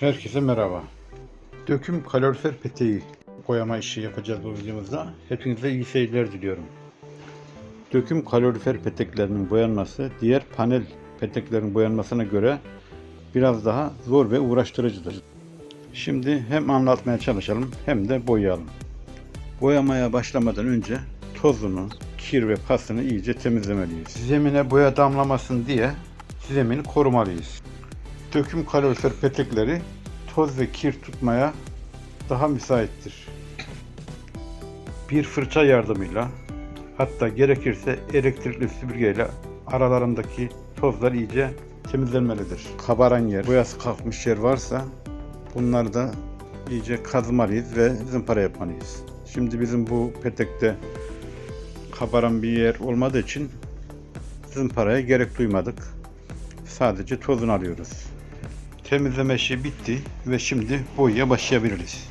Herkese merhaba. Döküm kalorifer peteği boyama işi yapacağız bu videomuzda. Hepinize iyi seyirler diliyorum. Döküm kalorifer peteklerinin boyanması diğer panel peteklerin boyanmasına göre biraz daha zor ve uğraştırıcıdır. Şimdi hem anlatmaya çalışalım hem de boyayalım. Boyamaya başlamadan önce tozunu, kir ve pasını iyice temizlemeliyiz. Zemine boya damlamasın diye zemini korumalıyız. Döküm kalorifer petekleri toz ve kir tutmaya daha müsaittir. Bir fırça yardımıyla hatta gerekirse elektrikli süpürgeyle aralarındaki tozlar iyice temizlenmelidir. Kabaran yer, boyası kalkmış yer varsa bunları da iyice kazımalıyız ve zımpara yapmalıyız. Şimdi bizim bu petekte kabaran bir yer olmadığı için zımparaya gerek duymadık. Sadece tozunu alıyoruz. Temizleme işi bitti ve şimdi boyaya başlayabiliriz.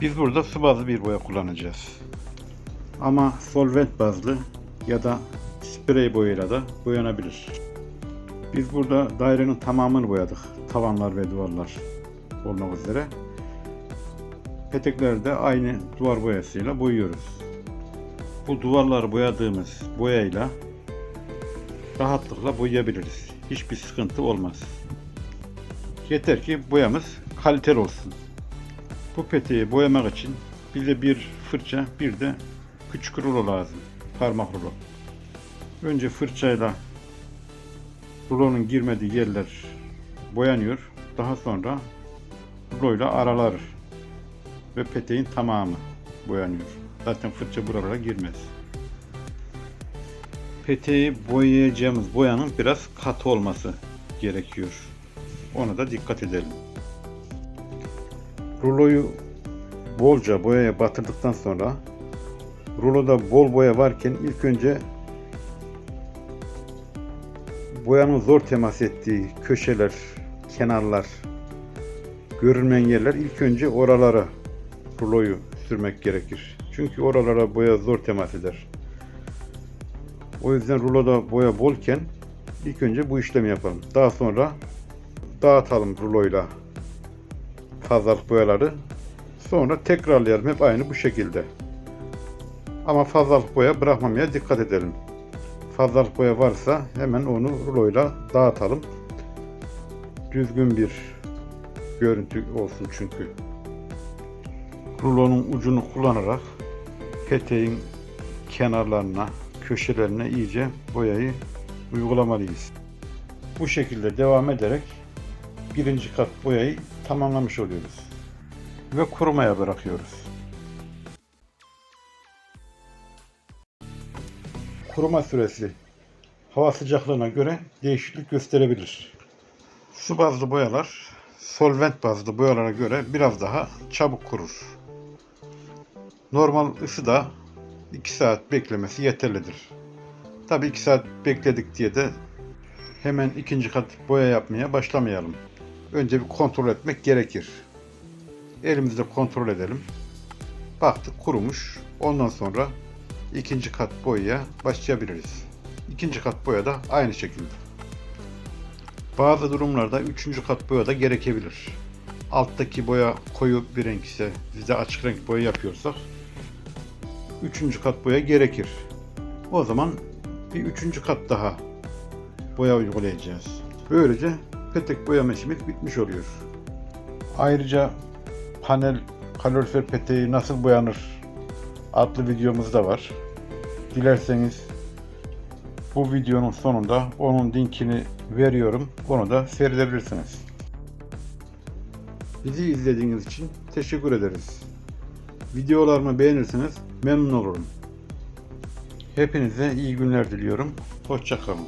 Biz burada su bazlı bir boya kullanacağız. Ama solvent bazlı ya da sprey boyayla da boyanabilir. Biz burada dairenin tamamını boyadık. Tavanlar ve duvarlar olmak üzere. Petekleri de aynı duvar boyasıyla boyuyoruz. Bu duvarları boyadığımız boyayla rahatlıkla boyayabiliriz. Hiçbir sıkıntı olmaz. Yeter ki boyamız kaliteli olsun. Bu peteği boyamak için bize bir fırça bir de küçük rulo lazım. Parmak rulo. Önce fırçayla rulonun girmediği yerler boyanıyor. Daha sonra ruloyla aralar ve peteğin tamamı boyanıyor. Zaten fırça buralara girmez. Peteği boyayacağımız boyanın biraz katı olması gerekiyor. Ona da dikkat edelim. Ruloyu bolca boyaya batırdıktan sonra ruloda bol boya varken ilk önce boyanın zor temas ettiği köşeler, kenarlar, görünmeyen yerler ilk önce oralara ruloyu sürmek gerekir. Çünkü oralara boya zor temas eder. O yüzden ruloda boya bolken ilk önce bu işlemi yapalım. Daha sonra dağıtalım ruloyla fazlalık boyaları. Sonra tekrarlayalım hep aynı bu şekilde. Ama fazlalık boya bırakmamaya dikkat edelim. Fazlalık boya varsa hemen onu ruloyla dağıtalım. Düzgün bir görüntü olsun çünkü. Rulonun ucunu kullanarak peteğin kenarlarına, köşelerine iyice boyayı uygulamalıyız. Bu şekilde devam ederek birinci kat boyayı tamamlamış oluyoruz. Ve kurumaya bırakıyoruz. Kuruma süresi hava sıcaklığına göre değişiklik gösterebilir. Su bazlı boyalar solvent bazlı boyalara göre biraz daha çabuk kurur. Normal ısıda 2 saat beklemesi yeterlidir. Tabi 2 saat bekledik diye de hemen ikinci kat boya yapmaya başlamayalım. Önce bir kontrol etmek gerekir. Elimizde kontrol edelim. Baktık kurumuş. Ondan sonra ikinci kat boyaya başlayabiliriz. İkinci kat boya da aynı şekilde. Bazı durumlarda üçüncü kat boya da gerekebilir. Alttaki boya koyu bir renk ise biz açık renk boya yapıyorsak üçüncü kat boya gerekir. O zaman bir üçüncü kat daha boya uygulayacağız. Böylece petek boyama işimiz bitmiş oluyor. Ayrıca panel kalorifer peteği nasıl boyanır adlı videomuz da var. Dilerseniz bu videonun sonunda onun linkini veriyorum. Onu da seyredebilirsiniz. Bizi izlediğiniz için teşekkür ederiz. Videolarımı beğenirseniz memnun olurum. Hepinize iyi günler diliyorum. Hoşçakalın.